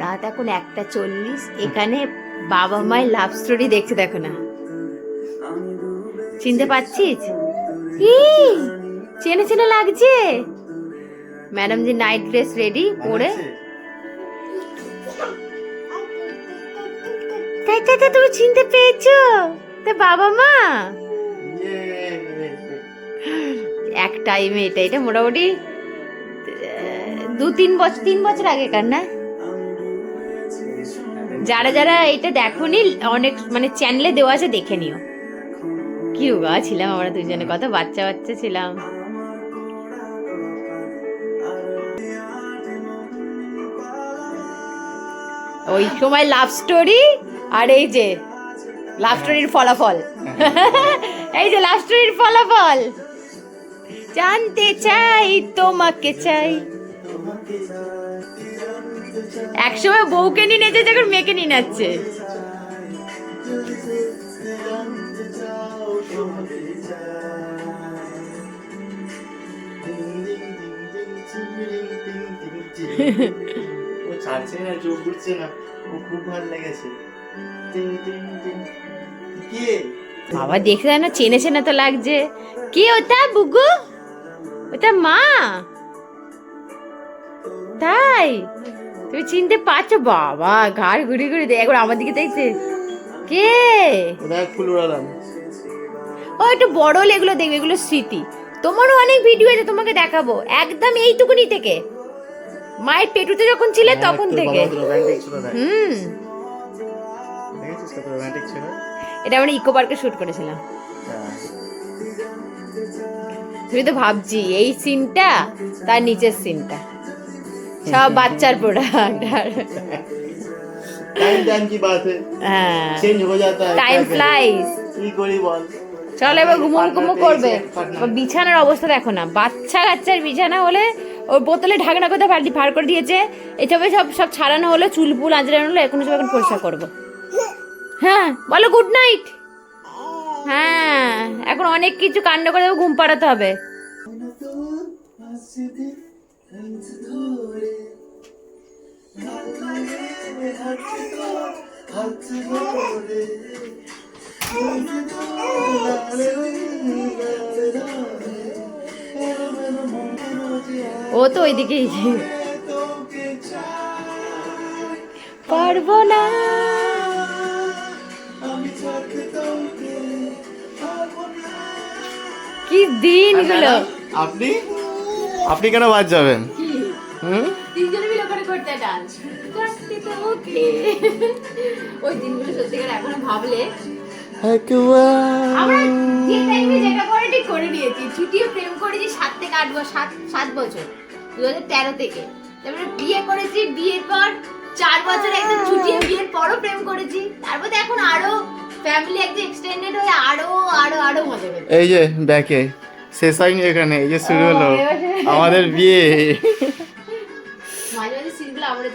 রাত এখন একটা চল্লিশ। এখানে বাবা মায়ের লাভ স্টোরি দেখছে দেখো না। চিনতে পারছিস? চেনে চেনে লাগছে। ম্যাডাম যে নাইট ড্রেস রেডি পরে। তাই তাই তাই, তুমি চিনতে পেয়েছ? তা বাবা মা। এক টাইমে এটা এটা মোটামুটি দু তিন বছর তিন বছর আগেকার না? যারা যারা এটা দেখোনি, অনেক মানে চ্যানেলে দেওয়া আছে, দেখে নিও। কি গা ছিলাম আমরা দুজনে, কত বাচ্চা বাচ্চা ছিলাম। ওই সময় লাভ স্টোরি আর এই যে লাভ স্টোরির ফলাফল। এই যে লাভ স্টোরির ফলাফল। জানতে চাই, তোমাকে চাই। একসময় বউকে নিয়ে নেচেছে এখন মেয়েকে নিয়ে নাচছে। ও ছাড়ছে না চোখ ঘুরছে না। ও খুব ভালো লেগেছে। কে? বাবা দেখতে না চেনে চেনে তো লাগছে। কি ওটা বুগু? ওটা মা। তাই? তুমি চিনতে পারছ? বাবা ঘাড় ঘুরি ঘুরি দেখ একবার আমার দিকে দেখছে। কে? ও একটু বড় হলে এগুলো দেখবে এগুলো স্মৃতি। তোমারও অনেক ভিডিও আছে তোমাকে দেখাবো। একদম এইটুকুনি থেকে। মায়ের পেটুতে যখন ছিলে তখন থেকে। হুম। এটা আমরা ইকো পার্কে শুট করেছিলাম। হ্যাঁ। তুমি তো ভাবছি এই সিনটা তার নিচের সিনটা সব বাচ্চার প্রোডাক্ট टाइम टाइम की बात है হ্যাঁ चेंज हो जाता है টাইম क्या करें? ফ্লাইস কি করি বল চলো এবার ঘুমো ঘুমো করবে পার্টনার। এবার বিছানার অবস্থা দেখো না বাচ্চা কাচ্চার বিছানা হলে ওর বোতলে ঢাকনা কোথায় ফাটি ফার করে দিয়েছে এসবে সব সব ছাড়ানো হলো চুল ফুল আঁচড়ানো হলো এখন সব এখন পরিষ্কার করবো হ্যাঁ বলো গুড নাইট হ্যাঁ এখন অনেক কিছু কাণ্ড করে দেবো ঘুম পাড়াতে হবে ও তো ওইদিকেই। পারব না। কি দিনগুলো আপনি? আপনি কেন বাদ যাবেন? হুম? তিনজনে মিলে ওখানে করতে ডান্স করতে তো ওকে ওই দিনগুলো সত্যিকার এখনও ভাবলে। আমরা যে টাইমে যেটা করে ঠিক করে নিয়েছি। ছুটিও প্রেম করেছি সাত থেকে আট বছর সাত সাত বছর। দু হাজার তেরো থেকে। তারপরে বিয়ে করেছি বিয়ের পর চার বছর একদম ছুটিয়ে বিয়ের পরও প্রেম করেছি। তারপর তো এখন আরও ফ্যামিলি একদম এক্সটেন্ডেড হয়ে আরও আরও আরও মজা এই যে ব্যাকে শেষ হয়নি এখানে এই যে শুরু হলো। আমাদের বিয়ে।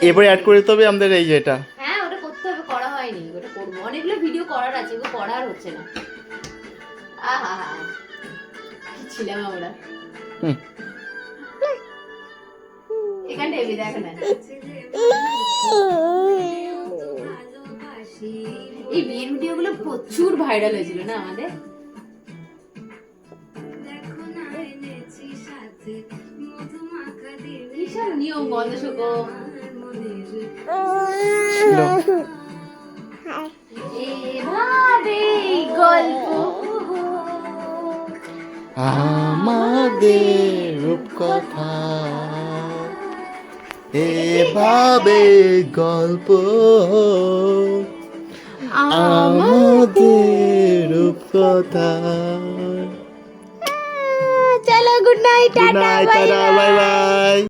এরপরে অ্যাড করে দিতে হবে আমাদের এই যে এটা। হ্যাঁ ওটা করতে হবে করা হয়নি। ওটা করব। অনেকগুলো ভিডিও করার আছে ওগুলো করা আর হচ্ছে না। আহা কি ছিলাম আমরা? হুম। এখানটা এবি দেখ না। এই বিয়ের ভিডিও গুলো প্রচুর ভাইরাল হয়েছিল না আমাদের? কিসব নিয়ম বন্ধ শুকো ছিল। আমাদের রূপকথা। এভাবে গল্প আমাদের রূপকথা। tata night bye bye bye